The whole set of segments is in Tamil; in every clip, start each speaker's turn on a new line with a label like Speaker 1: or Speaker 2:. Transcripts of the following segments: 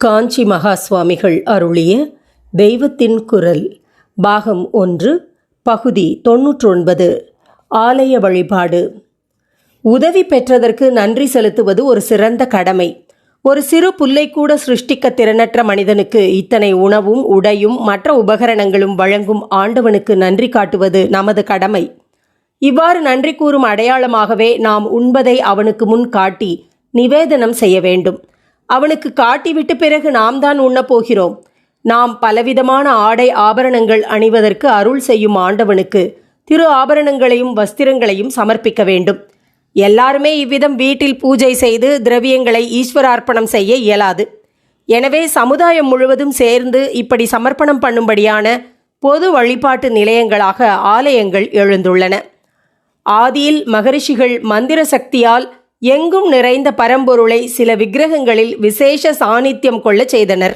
Speaker 1: காஞ்சி மகா சுவாமிகள் அருளிய தெய்வத்தின் குரல் பாகம் ஒன்று பகுதி தொன்னூற்றொன்பது ஆலய வழிபாடு. உதவி பெற்றதற்கு நன்றி செலுத்துவது ஒரு சிறந்த கடமை. ஒரு சிறு புல்லை கூட சிருஷ்டிக்க திறனற்ற மனிதனுக்கு இத்தனை உணவும் உடையும் மற்ற உபகரணங்களும் வழங்கும் ஆண்டவனுக்கு நன்றி காட்டுவது நமது கடமை. இவ்வாறு நன்றி கூறும் அடையாளமாகவே நாம் உண்பதை அவனுக்கு முன் காட்டி நிவேதனம் செய்ய வேண்டும். அவனுக்கு காட்டிவிட்டு பிறகு நாம் தான் உண்ணப் போகிறோம் நாம் பலவிதமான ஆடை ஆபரணங்கள் அணிவதற்கு அருள் செய்யும் ஆண்டவனுக்கு திரு ஆபரணங்களையும் வஸ்திரங்களையும் சமர்ப்பிக்க வேண்டும். எல்லாருமே இவ்விதம் வீட்டில் பூஜை செய்து திரவியங்களை ஈஸ்வரார்ப்பணம் செய்ய இயலாது. எனவே சமுதாயம் முழுவதும் சேர்ந்து இப்படி சமர்ப்பணம் பண்ணும்படியான பொது வழிபாட்டு நிலையங்களாக ஆலயங்கள் எழுந்துள்ளன. ஆதியில் மகரிஷிகள் மந்திர சக்தியால் எங்கும் நிறைந்த பரம்பொருளை சில விக்கிரகங்களில் விசேஷ சாநித்தியம் கொள்ளச் செய்தனர்.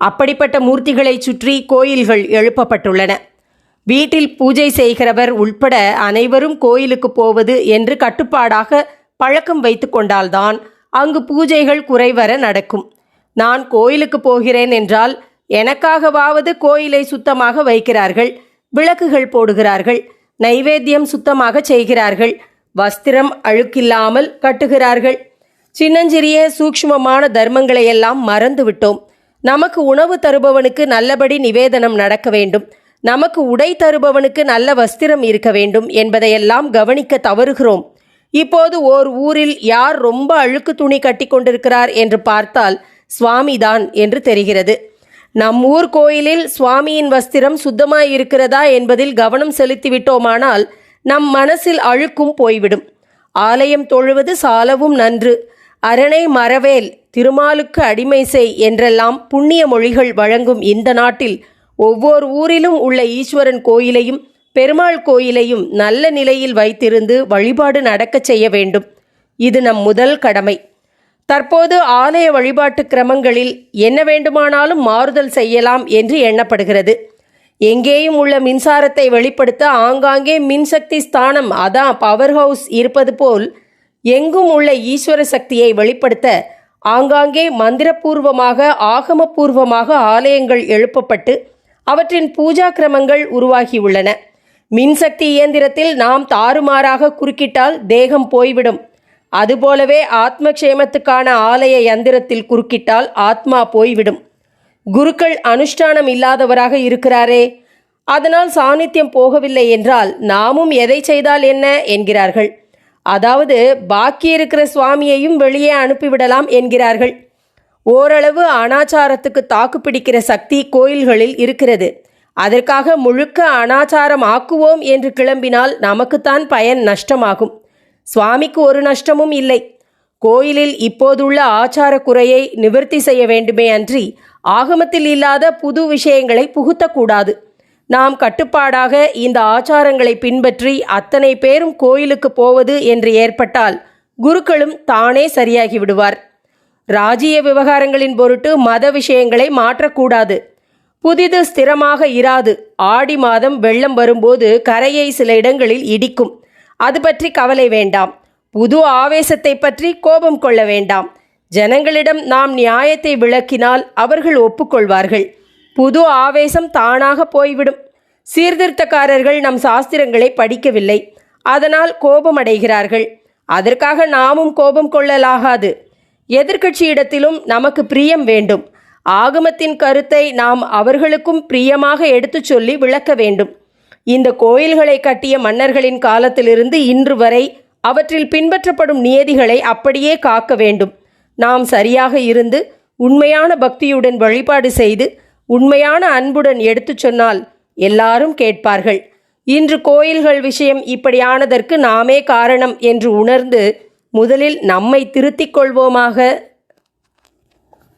Speaker 1: அப்படிப்பட்ட மூர்த்திகளை சுற்றி கோயில்கள் எழுப்பப்பட்டுள்ளன. வீட்டில் பூஜை செய்கிறவர் உள்பட அனைவரும் கோயிலுக்கு போவது என்று கட்டுப்பாடாக பழக்கம் வைத்து கொண்டால்தான் அங்கு பூஜைகள் குறைவர நடக்கும். நான் கோயிலுக்கு போகிறேன் என்றால் எனக்காகவாவது கோயிலை சுத்தமாக வைக்கிறார்கள் விளக்குகள் போடுகிறார்கள் நைவேத்தியம் சுத்தமாக செய்கிறார்கள் வஸ்திரம் அழுக்கில்லாமல் கட்டுகிறார்கள். சின்னஞ்சிறிய சூக்ஷ்மமான தர்மங்களை எல்லாம் நமக்கு உணவு தருபவனுக்கு நல்லபடி நிவேதனம் நடக்க வேண்டும். நமக்கு உடை தருபவனுக்கு நல்ல வஸ்திரம் இருக்க வேண்டும் என்பதையெல்லாம் கவனிக்க தவறுகிறோம். இப்போது ஓர் ஊரில் யார் ரொம்ப அழுக்கு துணி கட்டி கொண்டிருக்கிறார் என்று பார்த்தால் சுவாமிதான் என்று தெரிகிறது. நம் ஊர் கோயிலில் சுவாமியின் வஸ்திரம் சுத்தமாய் இருக்கிறதா என்பதில் கவனம் செலுத்திவிட்டோமானால் நம் மனசில் அழுக்கும் போய்விடும். ஆலயம் தொழுவது சாலவும் நன்று. அரணை மரவேல் திருமாலுக்கு அடிமை செய் என்றெல்லாம் புண்ணிய மொழிகள் வழங்கும் இந்த நாட்டில் ஒவ்வொரு ஊரிலும் உள்ள ஈஸ்வரன் கோயிலையும் பெருமாள் கோயிலையும் நல்ல நிலையில் வைத்திருந்து வழிபாடு நடக்கச் செய்ய வேண்டும். இது நம் முதல் கடமை. தற்போது ஆலய வழிபாட்டு கிரமங்களில் என்ன வேண்டுமானாலும் மாறுதல் செய்யலாம் என்று எண்ணப்படுகிறது. எங்கேயும் உள்ள மின்சாரத்தை வெளிப்படுத்த ஆங்காங்கே மின்சக்தி ஸ்தானம் அதான் பவர் ஹவுஸ் இருப்பது போல் எங்கும் உள்ள ஈஸ்வர சக்தியை வெளிப்படுத்த ஆங்காங்கே மந்திரபூர்வமாக ஆகமபூர்வமாக ஆலயங்கள் எழுப்பப்பட்டு அவற்றின் பூஜா கிரமங்கள் உருவாகியுள்ளன மின்சக்தி இயந்திரத்தில் நாம் தாறுமாறாக குறுக்கிட்டால் தேகம் போய்விடும். அதுபோலவே ஆத்மக்ஷேமத்துக்கான ஆலய யந்திரத்தில் குறுக்கிட்டால் ஆத்மா போய்விடும். குருக்கள் அனுஷ்டானம் இல்லாதவராக இருக்கிறாரே. அதனால் சாநித்தியம் போகவில்லை என்றால் நாமும் எதை செய்தால் என்ன? என்கிறார்கள். அதாவது பாக்கி இருக்கிற சுவாமியையும் வெளியே அனுப்பிவிடலாம் என்கிறார்கள். ஓரளவு அனாச்சாரத்துக்கு தாக்கு பிடிக்கிற சக்தி கோயில்களில் இருக்கிறது. அதற்காக முழுக்க அனாச்சாரம் ஆக்குவோம் என்று கிளம்பினால் நமக்குத்தான் பயன் நஷ்டமாகும். சுவாமிக்கு ஒரு நஷ்டமும் இல்லை. கோயிலில் இப்போதுள்ள ஆச்சார குறையை நிவர்த்தி செய்ய வேண்டுமே அன்றி ஆகமத்தில் இல்லாத புது விஷயங்களை புகுத்தக்கூடாது. நாம் கட்டுப்பாடாக இந்த ஆச்சாரங்களை பின்பற்றி அத்தனை பேரும் கோயிலுக்கு போவது என்று ஏற்பட்டால் குருக்களும் தானே சரியாகி விடுவார். ராஜ்ய விவகாரங்களின் பொருட்டு மத விஷயங்களை மாற்றக்கூடாது. புதிது ஸ்திரமாக இராது. ஆடி மாதம் வெள்ளம் வரும்போது கரையை சில இடங்களில் இடிக்கும். அது பற்றி கவலை வேண்டாம். புது ஆவேசத்தை பற்றி கோபம் கொள்ள வேண்டாம். ஜனங்களிடம் நாம் நியாயத்தை விளக்கினால் அவர்கள் ஒப்புக்கொள்வார்கள். புது ஆவேசம் தானாக போய்விடும். சீர்திருத்தக்காரர்கள் நம் சாஸ்திரங்களை படிக்கவில்லை. அதனால் கோபமடைகிறார்கள். அதற்காக நாமும் கோபம் கொள்ளலாகாது. எதிர்க்கட்சியிடத்திலும் நமக்கு பிரியம் வேண்டும். ஆகமத்தின் கருத்தை நாம் அவர்களுக்கும் பிரியமாக எடுத்துச் சொல்லி விளக்க வேண்டும். இந்த கோயில்களை கட்டிய மன்னர்களின் காலத்திலிருந்து இன்று வரை அவற்றில் பின்பற்றப்படும் நியதிகளை அப்படியே காக்க வேண்டும். நாம் சரியாக இருந்து உண்மையான பக்தியுடன் வழிபாடு செய்து உண்மையான அன்புடன் எடுத்துச் சொன்னால் எல்லாரும் கேட்பார்கள். இன்று கோயில்கள் விஷயம் இப்படியானதற்கு நாமே காரணம் என்று உணர்ந்து முதலில் நம்மை திருத்திக் கொள்வோமாக?